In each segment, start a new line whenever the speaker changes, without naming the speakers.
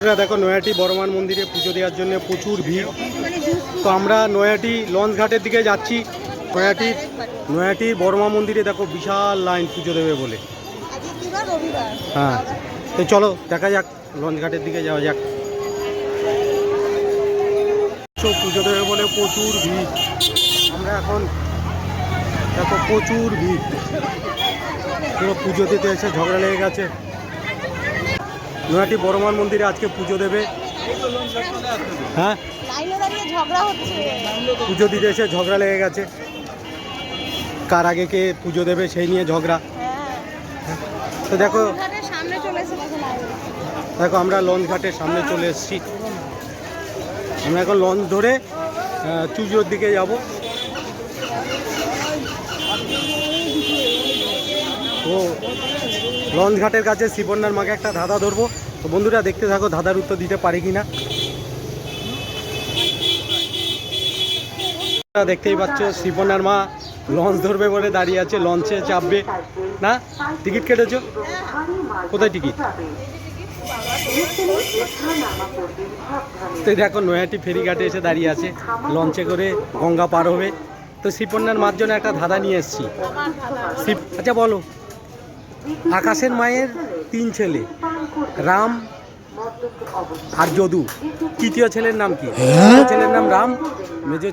দেখো নয়াটি বর্মান মন্দিরে পুজো দেওয়ার জন্য প্রচুর ভিড়। তো আমরা নয়াটি লঞ্চ ঘাটের দিকে যাচ্ছি। নয়াটির নয়াটির বর্মা মন্দিরে দেখো বিশাল লাইন পুজো দেবে বলে। হ্যাঁ তো চলো, দেখা যাক, লঞ্চ ঘাটের দিকে যাওয়া যাক। তো পুজো দেবে বলে প্রচুর ভিড়। আমরা এখন দেখো প্রচুর ভিড়। পুরো পুজো দিতে এসে ঝগড়া লেগে গেছে। নয়াটি বর্মান মন্দিরে আজকে পুজো দেবে। হ্যাঁ? পুজো দিতে এসে ঝগড়া লেগে গেছে। কার আগে কে পুজো দেবে সেই নিয়ে ঝগড়া।
হ্যাঁ।
তো দেখো
দেখো
আমরা লঞ্চ ঘাটের সামনে চলে এসেছি। আমরা এখন লঞ্চ ধরে চুজোর দিকে যাব। তো লঞ্চ ঘাটের কাছে শিবন্যার মাকে একটা ধাঁধা ধরবো। তো বন্ধুরা, দেখতে থাকো ধাঁধার উত্তর দিতে পারি কি না দেখতেই পাচ্ছ শিবনার মা লঞ্চ ধরবে বলে দাঁড়িয়ে আছে, লঞ্চে চাপবে। না? টিকিট কেটেছ? কোথায় টিকিট? তো দেখো, নয়াটি ফেরিঘাটে এসে দাঁড়িয়ে আছে, লঞ্চে করে গঙ্গা পার হবে। তো শিপন্যার মার জন্য একটা ধাঁধা নিয়ে এসেছি। আচ্ছা বলো। আকাশের মায়ের তিন ছেলে রাম আর যদু। তৃতীয় ছেলের নাম কি? ছেলের নাম রাম মেজ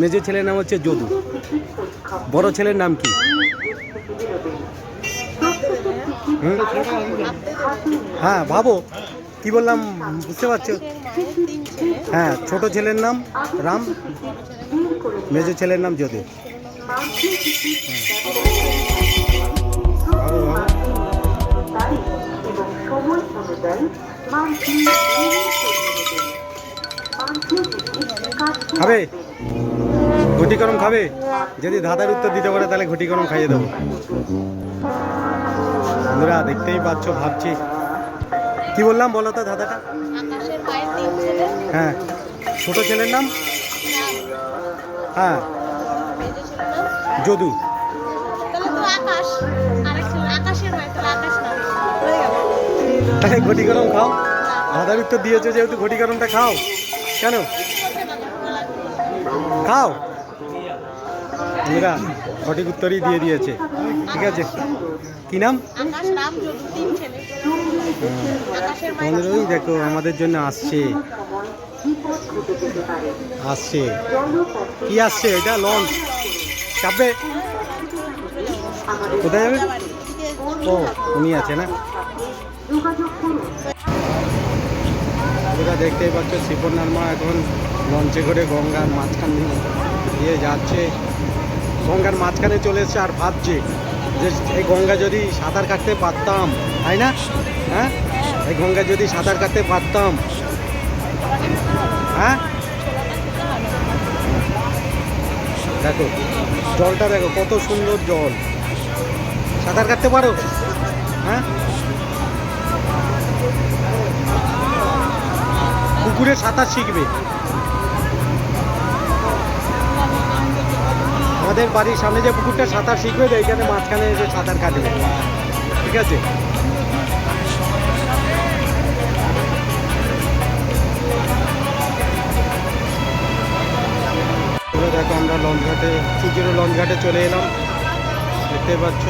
মেজ ছেলের নাম হচ্ছে যদু। বড় ছেলের নাম কি? হ্যাঁ ভাবো কি বললাম বুঝতে পারছ? হ্যাঁ ছোট ছেলের নাম রাম মেজ ছেলের নাম যদু। ভাবো, খাবে? ঘটি গরম খাবে? যদি ধাঁধার উত্তর দিতে পারে তাহলে ঘটি গরম খাইয়ে দেবো। বন্ধুরা দেখতেই পাচ্ছ ভাবছি। কি বললাম বলো তো ধাঁধাটা?
আকাশের মায়ের তিন ছেলে।
হ্যাঁ। ছোট ছেলের নাম? হ্যাঁ। যদু।
তাহলে
ঘটি গরম খাও। ধাঁধার উত্তর দিয়েছ যেহেতু ঘটি গরমটা খাও। কেন? খাও। বন্ধুরা সঠিক উত্তরই দিয়ে দিয়েছে। ঠিক আছে। কি নাম? বন্ধুরা ওই দেখো আমাদের জন্য আসছে। আসছে। কি আসছে? এটা লঞ্চ। চাপবে? কোথায় যাবে? ও উনি আছে না? তোরা দেখতেই পাচ্ছ শিপন্নার মা এখন লঞ্চে করে গঙ্গার মাঝখান দিয়ে যাচ্ছে। গঙ্গার মাঝখানে চলে এসছে আর ভাবছে যে এই গঙ্গা যদি সাঁতার কাটতে পারতাম, তাই না? হ্যাঁ? এই গঙ্গা যদি সাঁতার কাটতে পারতাম। হ্যাঁ? দেখো, জলটা দেখো, কত সুন্দর জল। সাঁতার কাটতে পারো? হ্যাঁ? পুকুরে সাঁতার শিখবে। আমাদের বাড়ির সামনে যে পুকুরটা সাঁতার শিখবে, তো এইখানে মাঝখানে এসে সাঁতার কাটবে। ঠিক আছে? দেখো আমরা লঞ্চ ঘাটে চুচুরো লঞ্চ ঘাটে চলে এলাম। দেখতে পাচ্ছ?